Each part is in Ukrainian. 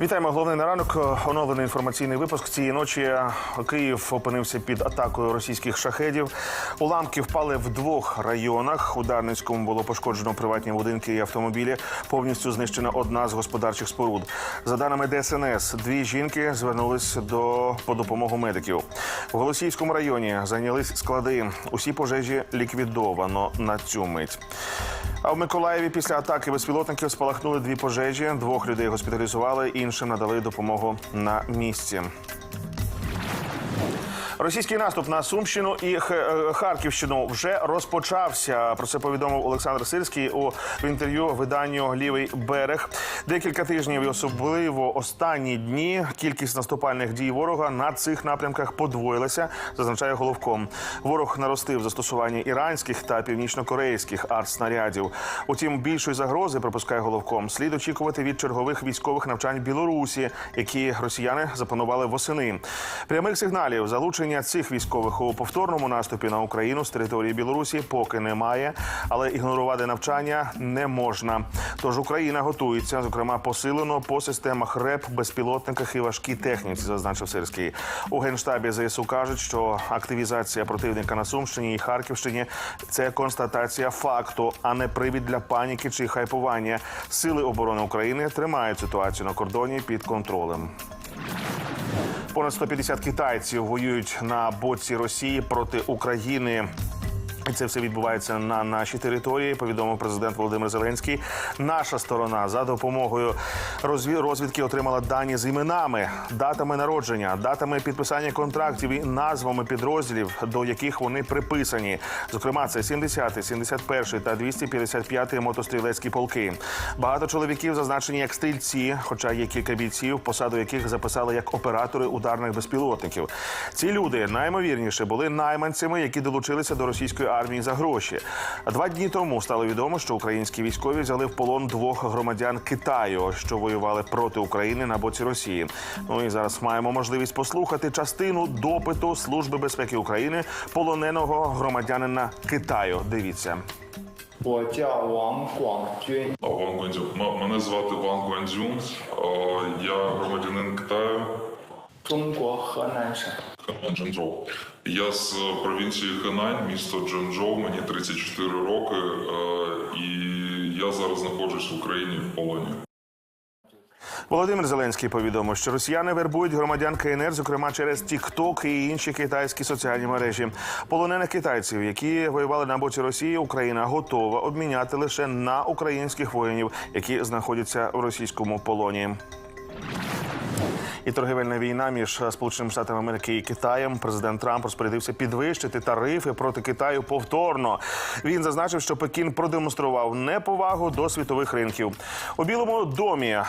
Вітаємо головний на ранок. Оновлений інформаційний випуск цієї ночі. Київ опинився під атакою російських шахедів. Уламки впали в двох районах. У Дарницькому було пошкоджено приватні будинки і автомобілі. Повністю знищена одна з господарчих споруд. За даними ДСНС, дві жінки звернулись до по допомогу медиків. В Голосіївському районі зайнялись склади. Усі пожежі ліквідовано на цю мить. А в Миколаєві після атаки безпілотників спалахнули дві пожежі. Двох людей госпіталізували, іншим надали допомогу на місці. Російський наступ на Сумщину і е, Харківщину вже розпочався. Про це повідомив Олександр Сирський у інтерв'ю виданню Лівий берег. Декілька тижнів і особливо останні дні кількість наступальних дій ворога на цих напрямках подвоїлася, зазначає головком. Ворог наростив застосування іранських та північнокорейських артснарядів. Утім, більшої загрози припускає головком. Слід очікувати від чергових військових навчань Білорусі, які росіяни запланували восени. Прямих сигналів залучення цих військових у повторному наступі на Україну з території Білорусі поки немає, але ігнорувати навчання не можна. Тож Україна готується, зокрема, посилено по системах РЕП, безпілотниках і важкій техніці, зазначив Сирський. У генштабі ЗСУ кажуть, що активізація противника на Сумщині і Харківщині це констатація факту, а не привід для паніки чи хайпування. Сили оборони України тримають ситуацію на кордоні під контролем. Понад 150 китайців воюють на боці Росії проти України. І це все відбувається на нашій території. Повідомив президент Володимир Зеленський. Наша сторона за допомогою розві- розвідки отримала дані з іменами, датами народження, датами підписання контрактів і назвами підрозділів, до яких вони приписані. Зокрема, це 70, 71 та 255 мотострілецькі полки. Багато чоловіків зазначені як стрільці, хоча є кілька бійців, посаду яких записали як оператори ударних безпілотників. Ці люди наймовірніше були найманцями, які долучилися до російської армії армії за гроші. Два дні тому стало відомо, що українські військові взяли в полон двох громадян Китаю, що воювали проти України на боці Росії. Ну і зараз маємо можливість послухати частину допиту служби безпеки України полоненого громадянина Китаю. Дивіться. Ван Гуанзюн. мене звати Ван Гуанзюн. Я громадянин Китаю. 中国河南省。 Хенань Джанчжоу. Я з провінції Хенань, місто Джанчжоу, мені 34 роки, е, і я зараз знаходжусь в Україні в полоні. Володимир Зеленський повідомив, що росіяни вербують громадян КНР, зокрема через TikTok і інші китайські соціальні мережі. Полонених китайців, які воювали на боці Росії, Україна готова обміняти лише на українських воїнів, які знаходяться в російському полоні. І торгівельна війна між Сполученими Штатами Америки і Китаєм. Президент Трамп розпорядився підвищити тарифи проти Китаю повторно. Він зазначив, що Пекін продемонстрував неповагу до світових ринків. У Білому домі е,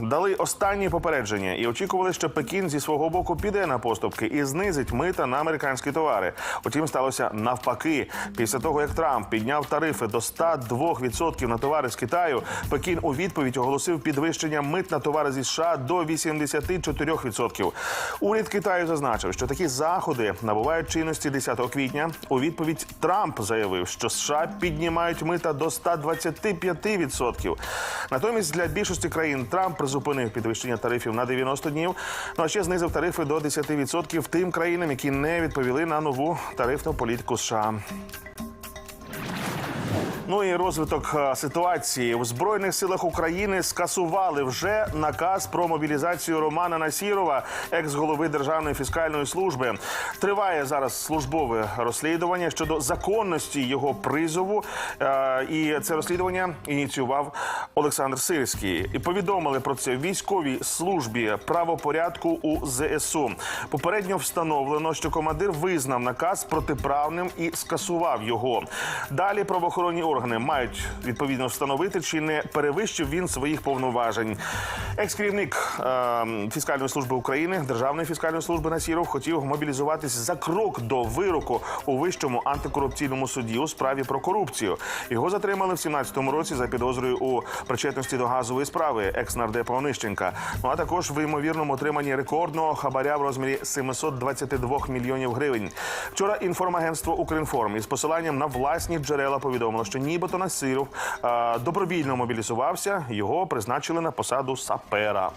дали останні попередження і очікували, що Пекін зі свого боку піде на поступки і знизить мита на американські товари. Утім, сталося навпаки. Після того як Трамп підняв тарифи до 102% на товари з Китаю, Пекін у відповідь оголосив підвищення мит на товари зі США до 84%. Уряд Китаю зазначив, що такі заходи набувають чинності 10 квітня. У відповідь Трамп заявив, що США піднімають мита до 125%. Натомість для більшості країн Трамп призупинив підвищення тарифів на 90 днів. Ну а ще знизив тарифи до 10% тим країнам, які не відповіли на нову тарифну політику США. Ну і розвиток е, ситуації у збройних силах України скасували вже наказ про мобілізацію Романа Насірова, екс-голови Державної фіскальної служби. Триває зараз службове розслідування щодо законності його призову. Е, І це розслідування ініціював Олександр Сирський. І повідомили про це військовій службі правопорядку у ЗСУ. Попередньо встановлено, що командир визнав наказ протиправним і скасував його. Далі правоохоронні органи мають відповідно встановити, чи не перевищив він своїх повноважень. Екс-керівник е, фіскальної служби України, Державної фіскальної служби Насіров хотів мобілізуватись за крок до вироку у вищому антикорупційному суді у справі про корупцію. Його затримали в 17-му році за підозрою у причетності до газової справи екс-нардепа Онищенка. Ну а також в ймовірному отриманні рекордного хабаря в розмірі 722 мільйонів гривень. Вчора інформагентство Укрінформ із посиланням на власні джерела повідомило, що нібито Насиров добровільно мобілізувався. Його призначили на посаду сапера.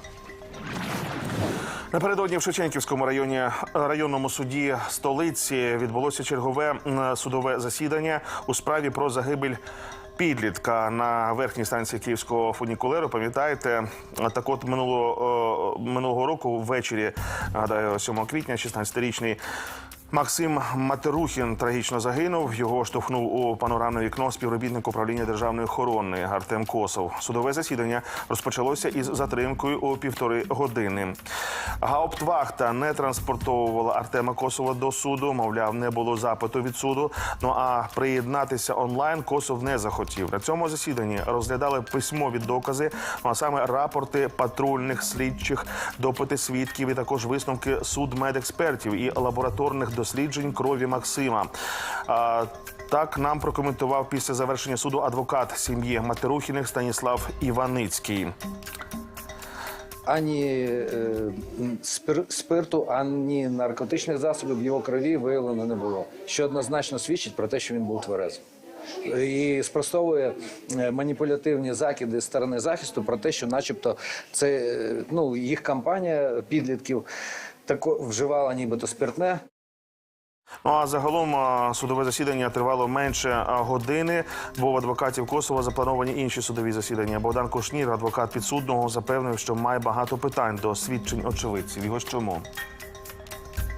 Напередодні в Шевченківському районі районному суді столиці відбулося чергове судове засідання у справі про загибель. Підлітка на верхній станції київського фунікулеру. Пам'ятаєте, так от минулого, минулого року ввечері, гадаю, 7 квітня, 16-річний Максим Матерухін трагічно загинув. Його штовхнув у панорамне вікно співробітник управління державної охорони Артем Косов. Судове засідання розпочалося із затримкою у півтори години. Гауптвахта не транспортовувала Артема Косова до суду. Мовляв, не було запиту від суду. Ну а приєднатися онлайн Косов не захотів. На цьому засіданні розглядали письмові докази, ну, а саме рапорти патрульних слідчих, допити свідків і також висновки судмедекспертів і лабораторних досліджень крові Максима. Так нам прокоментував після завершення суду адвокат сім'ї Матерухіних Станіслав Іваницький. ані е, спир- спирту, ані наркотичних засобів в його крові виявлено не було, що однозначно свідчить про те, що він був тверезим. І спростовує е, маніпулятивні закиди сторони захисту про те, що, начебто, це е, ну їх кампанія підлітків тако вживала нібито спиртне. Ну а загалом судове засідання тривало менше години, бо в адвокатів Косова заплановані інші судові засідання. Богдан Кушнір, адвокат підсудного, запевнив, що має багато питань до свідчень очевидців. Його чому?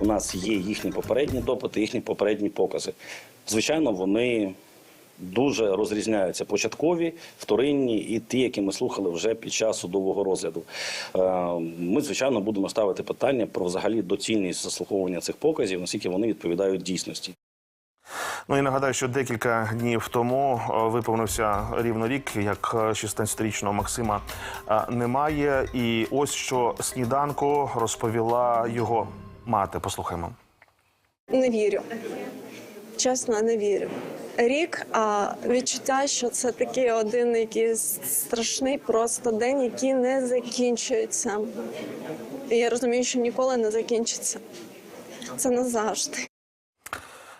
У нас є їхні попередні допити, їхні попередні покази. Звичайно, вони дуже розрізняються початкові, вторинні і ті, які ми слухали вже під час судового розгляду. Е, Ми, звичайно, будемо ставити питання про взагалі доцільність заслуховування цих показів, наскільки вони відповідають дійсності. Ну і нагадаю, що декілька днів тому виповнився рівно рік, як а, 16-річного Максима немає. І ось що сніданку розповіла його мати. Послухаймо. Не вірю. Чесно, не вірю. Рік, а відчуття, що це такий один якийсь страшний просто день, який не закінчується. І я розумію, що ніколи не закінчиться. Це назавжди.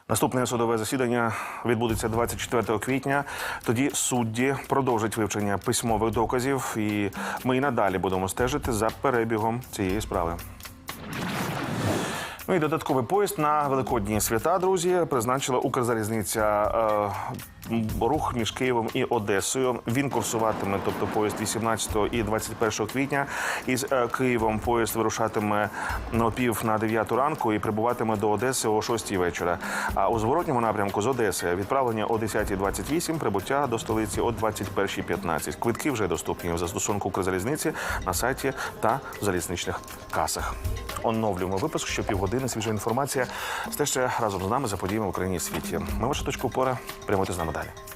Наступне судове засідання відбудеться 24 квітня. Тоді судді продовжать вивчення письмових доказів, і ми і надалі будемо стежити за перебігом цієї справи. Ну і додатковий поїзд на великодні свята, друзі, призначила Укрзалізниця е, рух між Києвом і Одесою. Він курсуватиме, тобто поїзд 18 і 21 квітня. Із е, Києвом поїзд вирушатиме на пів на 9 ранку і прибуватиме до Одеси о 6 вечора. А у зворотньому напрямку з Одеси відправлення о 10.28, прибуття до столиці о 21.15. Квитки вже доступні в застосунку Укрзалізниці на сайті та в залізничних касах. Оновлюємо випуск, що півгодини свіжа інформація. Стежте разом з нами за подіями в Україні і світі. Ми ваша точка опори. Прямуйте з нами далі.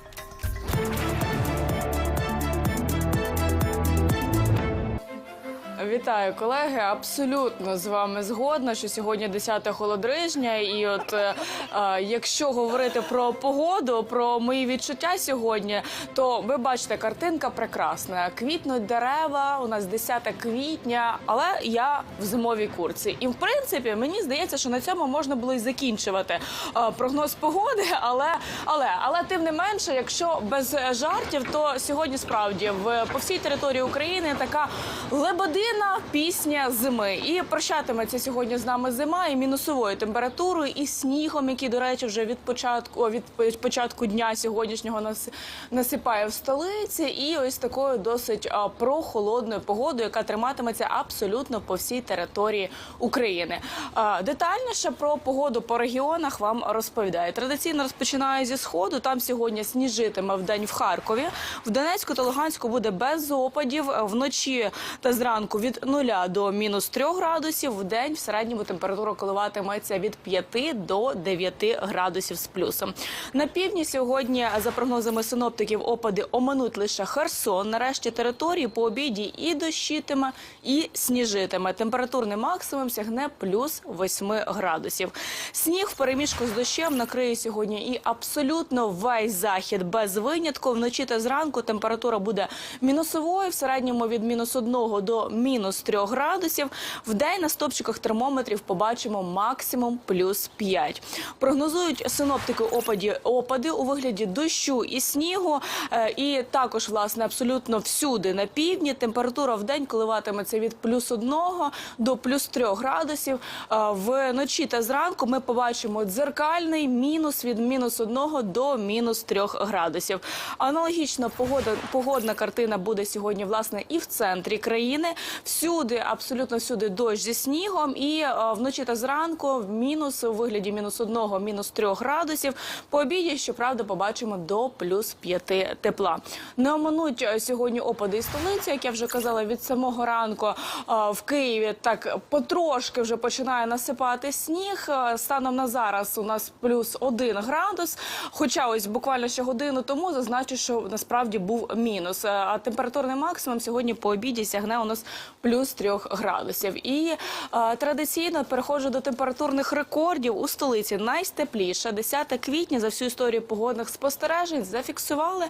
Вітаю, колеги. Абсолютно з вами згодна, що сьогодні 10 холодрижня. І от е, е, якщо говорити про погоду, про мої відчуття сьогодні, то ви бачите, картинка прекрасна. Квітнуть дерева. У нас 10 квітня, але я в зимовій курці. І в принципі, мені здається, що на цьому можна було і закінчувати е, прогноз погоди. Але але але тим не менше, якщо без жартів, то сьогодні справді в по всій території України така лебедина пісня зими. І прощатиметься сьогодні з нами зима і мінусовою температурою, і снігом, який, до речі, вже від початку від початку дня сьогоднішнього нас насипає в столиці, і ось такою досить а, прохолодною погодою, яка триматиметься абсолютно по всій території України. А, Детальніше про погоду по регіонах вам розповідаю. Традиційно розпочинаю зі сходу. Там сьогодні сніжитиме в день в Харкові. В Донецьку та Луганську буде без опадів. Вночі та зранку від 0 до мінус 3 градусів. В день в середньому температура коливатиметься від 5 до 9 градусів з плюсом. На півдні сьогодні, за прогнозами синоптиків, опади оминуть лише Херсон. Нарешті території по обіді і дощитиме, і сніжитиме. Температурний максимум сягне плюс 8 градусів. Сніг в переміжку з дощем накриє сьогодні і абсолютно весь захід без винятку. Вночі та зранку температура буде мінусовою в середньому від мінус 1 до мінус мінус 3 градусів. В день на стопчиках термометрів побачимо максимум плюс 5. Прогнозують синоптики опаді, опади у вигляді дощу і снігу. Е, І також, власне, абсолютно всюди на півдні температура в день коливатиметься від плюс 1 до плюс 3 градусів. Е, Вночі та зранку ми побачимо дзеркальний мінус від мінус 1 до мінус 3 градусів. Аналогічна погода, погодна картина буде сьогодні, власне, і в центрі країни. Всюди, абсолютно всюди дощ зі снігом. І е, вночі та зранку мінус у вигляді мінус 1, мінус 3 градусів. По обіді, щоправда, побачимо до плюс 5 тепла. Не оминуть е, сьогодні опади і столиці, як я вже казала, від самого ранку е, в Києві так потрошки вже починає насипати сніг. Станом на зараз у нас плюс 1 градус. Хоча ось буквально ще годину тому зазначу, що насправді був мінус. А температурний максимум сьогодні по обіді сягне у нас плюс 3 градусів. І е, традиційно переходжу до температурних рекордів у столиці. Найстепліше 10 квітня за всю історію погодних спостережень зафіксували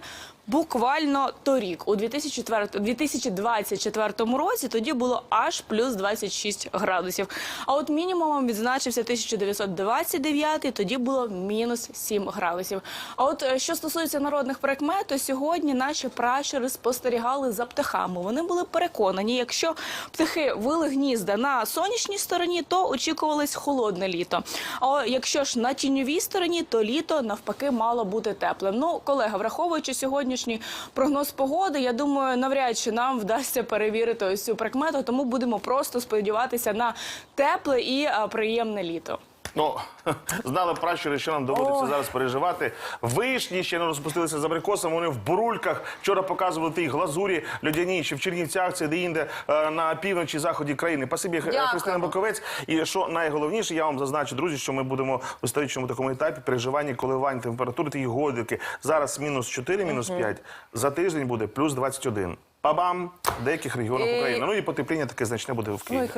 буквально торік, у 2004 2024 році. Тоді було аж плюс 26 градусів. А от мінімумом відзначився 1929, тоді було мінус 7 градусів. А от е, що стосується народних прикмет, то сьогодні наші пращури спостерігали за птахами. Вони були переконані, якщо птахи вили гнізда на сонячній стороні, то очікувалось холодне літо. А якщо ж на тіньовій стороні, то літо навпаки мало бути теплим. Ну, колега, враховуючи сьогоднішній прогноз погоди, я думаю, навряд чи нам вдасться перевірити ось цю прикмету, тому будемо просто сподіватися на тепле і приємне літо. Ну, знали пращури, що нам доводиться Ой. зараз переживати. Вишні ще не розпустилися з абрикосом, вони в бурульках. Вчора показували ті глазурі льодяні, чи в Чернівцях, це де-інде е, на півночі, заході країни. Пасибі, Христина Боковець. І що найголовніше, я вам зазначу, друзі, що ми будемо в історичному такому етапі переживання коливань температури та годинки. Зараз мінус 4, мінус 5. За тиждень буде плюс 21. Па-бам! Деяких регіонах І- України. Ну і потепління таке значне буде в Києві.